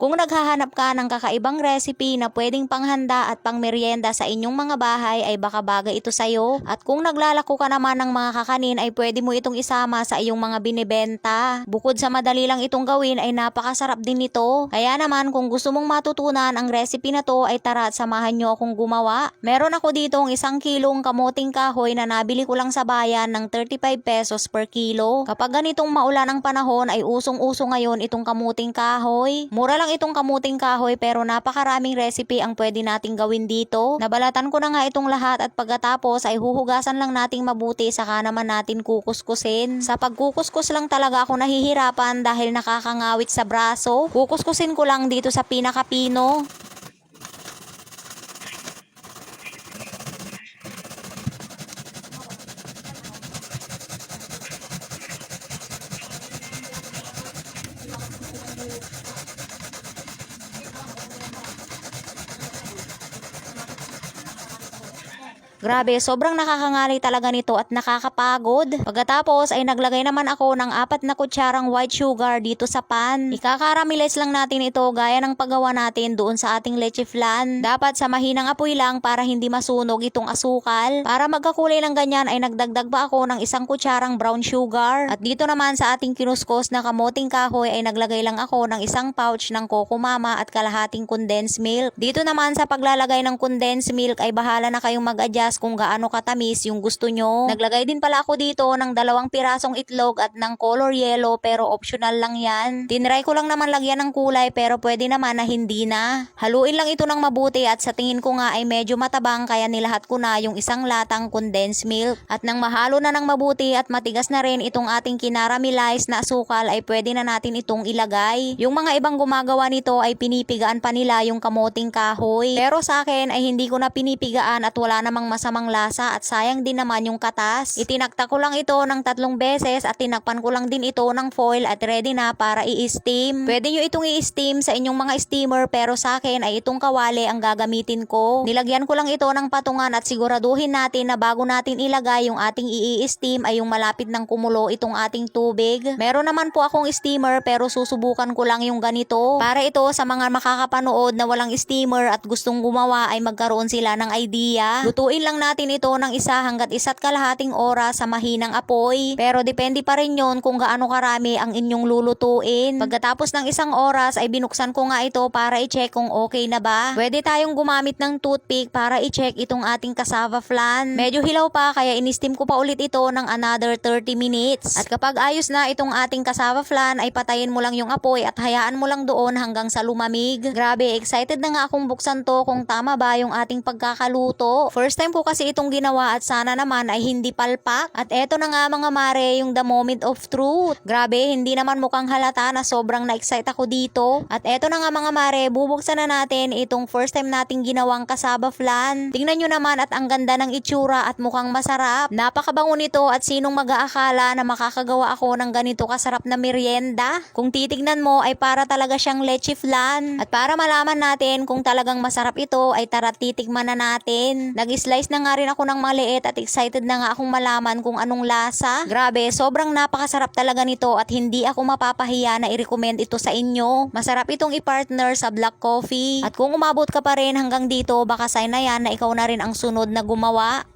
Kung naghahanap ka ng kakaibang recipe na pwedeng panghanda at pangmeryenda sa inyong mga bahay ay baka bagay ito sa'yo. At kung naglalako ka naman ng mga kakanin ay pwede mo itong isama sa iyong mga binibenta. Bukod sa madali lang itong gawin ay napakasarap din nito. Kaya naman kung gusto mong matutunan ang recipe na to ay tara at samahan nyo akong gumawa. Meron ako ditong isang kilong kamoting kahoy na nabili ko lang sa bayan ng 35 pesos per kilo. Kapag ganitong maulan ang panahon ay usong-uso ngayon itong kamuting kahoy. Mura lang itong kamuting kahoy pero napakaraming recipe ang pwede nating gawin dito. Nabalatan ko na nga itong lahat at pagkatapos ay huhugasan lang nating mabuti saka naman natin kukuskusin. Sa pagkukuskus lang talaga ako nahihirapan dahil nakakangawit sa braso. Kukuskusin ko lang dito sa pinakapino. Grabe, sobrang nakakangali talaga nito at nakakapagod. Pagkatapos ay naglagay naman ako ng apat na kutsarang white sugar dito sa pan. Ikakaramilis lang natin ito gaya ng paggawa natin doon sa ating leche flan. Dapat sa mahinang apoy lang para hindi masunog itong asukal. Para magkakulay ng ganyan ay nagdagdag pa ako ng isang kutsarang brown sugar. At dito naman sa ating kinuskos na kamoting kahoy ay naglagay lang ako ng isang pouch ng Coco Mama at kalahating condensed milk. Dito naman sa paglalagay ng condensed milk ay bahala na kayong mag-adjust kung gaano katamis yung gusto nyo. Naglagay din pala ako dito ng dalawang pirasong itlog at ng color yellow pero optional lang yan. Tinry ko lang naman lagyan ng kulay pero pwede naman na hindi na. Haluin lang ito ng mabuti at sa tingin ko nga ay medyo matabang kaya nilahat ko na yung isang latang condensed milk. At nang mahalo na ng mabuti at matigas na rin itong ating kinaramelize na asukal ay pwede na natin itong ilagay. Yung mga ibang gumagawa nito ay pinipigaan pa nila yung kamoting kahoy. Pero sa akin ay hindi ko na pinipigaan at wala namang masamang lasa at sayang din naman yung katas. Itinakta ko lang ito ng tatlong beses at tinakpan ko lang din ito ng foil at ready na para i-steam. Pwede nyo itong i-steam sa inyong mga steamer pero sa akin ay itong kawali ang gagamitin ko. Nilagyan ko lang ito ng patungan at siguraduhin natin na bago natin ilagay yung ating i-steam ay yung malapit ng kumulo itong ating tubig. Meron naman po akong steamer pero susubukan ko lang yung ganito. Para ito sa mga makakapanood na walang steamer at gustong gumawa ay magkaroon sila ng idea. Lutuin lang natin ito ng isa hanggat isa't kalahating oras sa mahinang apoy. Pero depende pa rin yon kung gaano karami ang inyong lulutuin. Pagkatapos ng isang oras ay binuksan ko nga ito para i-check kung okay na ba. Pwede tayong gumamit ng toothpick para i-check itong ating cassava flan. Medyo hilaw pa kaya in-steam ko pa ulit ito ng another 30 minutes. At kapag ayos na itong ating cassava flan ay patayin mo lang yung apoy at hayaan mo lang doon hanggang sa lumamig. Grabe, excited na nga akong buksan to kung tama ba yung ating pagkakaluto. First time ko kasi itong ginawa at sana naman ay hindi palpak. At eto na nga mga mare yung the moment of truth. Grabe, hindi naman mukhang halata na sobrang na-excite ako dito. At eto na nga mga mare, bubuksan na natin itong first time nating ginawang kasaba flan. Tingnan nyo naman at ang ganda ng itsura at mukhang masarap. Napakabango nito at sinong mag-aakala na makakagawa ako ng ganito kasarap na merienda. Kung titignan mo ay para talaga siyang leche flan. At para malaman natin kung talagang masarap ito ay tara titikman na natin. Nag-slice na nga rin ako ng maliit at excited na nga akong malaman kung anong lasa. Grabe, sobrang napakasarap talaga nito at hindi ako mapapahiya na i-recommend ito sa inyo. Masarap itong i-partner sa black coffee. At kung umabot ka pa rin hanggang dito, baka sign na yan na ikaw na rin ang sunod na gumawa.